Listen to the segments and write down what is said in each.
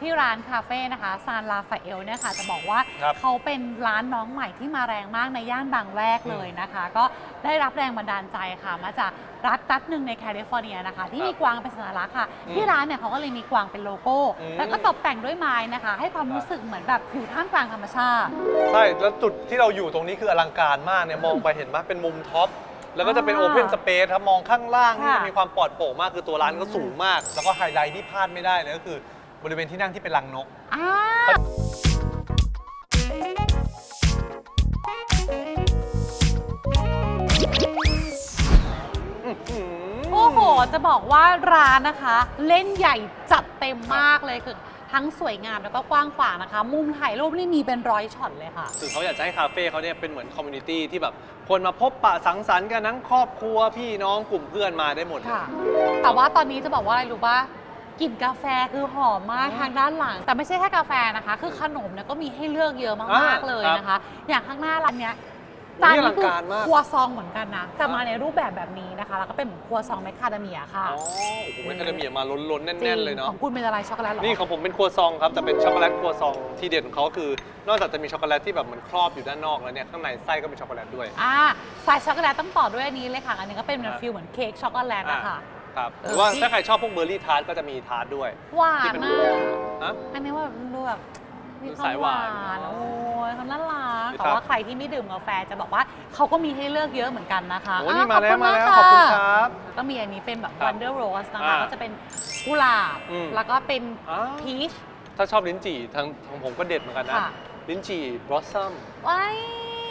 ที่ร้านคาเฟ่นะคะซานลาฟาเอลเนี่ยค่ะจะบอกว่าครับเขาเป็นร้านน้องใหม่ที่มาแรงมากในย่านบางแวกเลยนะคะ ก็ได้รับแรงบันดาลใจค่ะ มาจากรัฐรัฐหนึ่งในแคลิฟอร์เนียนะคะ ที่มีกวางเป็นสัญลักษณ์ค่ะ อืมที่ร้านเนี่ยเขาก็เลยมีกวางเป็นโลโก้ อืม แล้วก็ตกแต่งด้วยไม้นะคะ ให้ความรู้สึกเหมือนแบบอยู่ท่ามกลางธรรมชาติ ใช่ แล้วจุดที่เราอยู่ตรงนี้คืออลังการมากเนี่ย มองไปเห็นไหมเป็นมุมท็อป แล้วก็จะเป็นอ่าโอเพนสเปซครับ มองข้างล่างนี่ค่ะจะมีความปลอดโปร่งมาก คือตัวร้านก็สูงมาก แล้วก็ไฮไลท์ที่พลาดไม่ได้เลยก็คือ บริเวณที่นั่งที่เป็นรังนก อ่าโอ้โห จะบอกว่าร้านนะคะ เล่นใหญ่จัดเต็มมากเลยคือทั้งสวยงามแล้วก็กว้างขวางนะคะ มุมถ่ายรูปนี่มีเป็นร้อยช็อตเลยค่ะ คือเขาอยากจะให้คาเฟ่เขาเนี่ยเป็นเหมือนคอมมูนิตี้ที่แบบคนมาพบปะสังสรรค์กันทั้งครอบครัวพี่น้องกลุ่มเพื่อนมาได้หมดเลย ค่ะ แต่ว่าตอนนี้จะบอกว่าอะไรรู้ป่ะ กลิ่นกาแฟคือหอมมากอืมทางด้านหลัง แต่ไม่ใช่แค่กาแฟนะคะ คือขนมเนี่ยก็มีให้เลือกเยอะมากอ่าๆเลยครับนะคะ อย่างข้างหน้าร้านเนี้ยโอ้จานนี่อลันี้งคือการมากครัวซองเหมือนกันนะแต่มาในรูปแบบแบบนี้นะคะ แล้วก็เป็นเหมือนครัวซองแมคคาเดเมียค่ะอ๋อโอ้โหแมคคาเดเมียมาล้นๆจริแน่งนๆ เลยเนาะของคุณเป็นอะไรช็อกโกแลตเหรอนี่ของผมเป็นครัวซองครับแต่เป็นช็อกโกแลตครัวซองที่เด่นของเขาคือนอกจากจะมีช็อกโกแลตที่แบบเหมันครอบอยู่ด้านนอกแล้วเนี่ยข้างในไส้ก็เป็นช็อกโกแลตด้วยอ่าสายช็อกโกแลตต้องต่อด้วยอันนี้เลยค่ะ อันนี้ก็เป็นเหมือนอ่าฟิลเหมือนเค้กช็อกโกแลตนะคะ ครับเอหอรือว่าที่ถ้าใครชอบพวกเบอร์รี่ทาร์ตก็จะมีทาร์ตด้วย หวาที่นเป็นนะฮะ อันนี้ว่าดูแบบมีความสายหหวาวานน โอ้ยเขาน่ารักครับแต่ว่าใครที่ไม่ดื่มกาแฟจะบอกว่าเขาก็มีให้เลือกเยอะเหมือนกันนะคะโอ้นี่อะมาแล้วขอบมาณแล้วะขอบคุณครับก็มีอันนี้เป็นแบบ ครับ Wonder Rose นะคะอ่าก็จะเป็นกุหลาบ อืมแล้วก็เป็นอ้าวพีช ถ้าชอบลิ้นจี่ทางของผมก็เด็ดเหมือนกันนะ ค่ะ ลิ้นจี่บลอสซัม ว้าย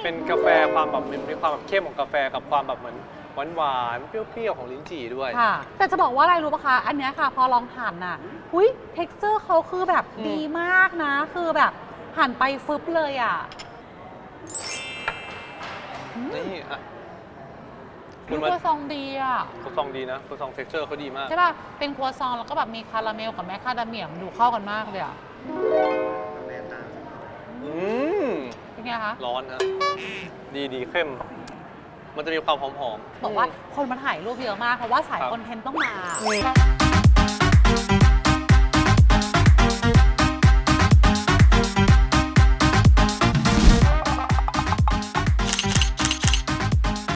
เป็นกาแฟความแบบมีมีความแบบเข้มของกาแฟกับความแบบเหมือน หวานหวานๆ เปรี้ยวๆ ของลิ้นจี่ด้วย ค่ะ แต่จะบอกว่าอะไรรู้ปะคะ อันเนี้ยค่ะ พอลองหั่นน่ะอุ้ย texture เขาคือแบบอืม ดีมากนะ คือแบบหั่นไปฟึบเลยอะอืมนี่อะคุดูณคมารัวซองดีอะครัวซองดีนะครัวซองเท็กเจอร์เขาดีมาก ใช่ป่ะ เป็นครัวซองแล้วก็แบบมีคาราเมลกับแมคคาเดเมียมนดูเข้ากันมากเลยอะ อืม เป็นไงคะ ร้อนฮะ ดีดีเข้ม มันจะมีความหอมหอมๆบอกว่าอืมคนมาถ่ายรูปเยอะมาก เพราะว่าสายครับ คอนเทนต์ต้องมา อืม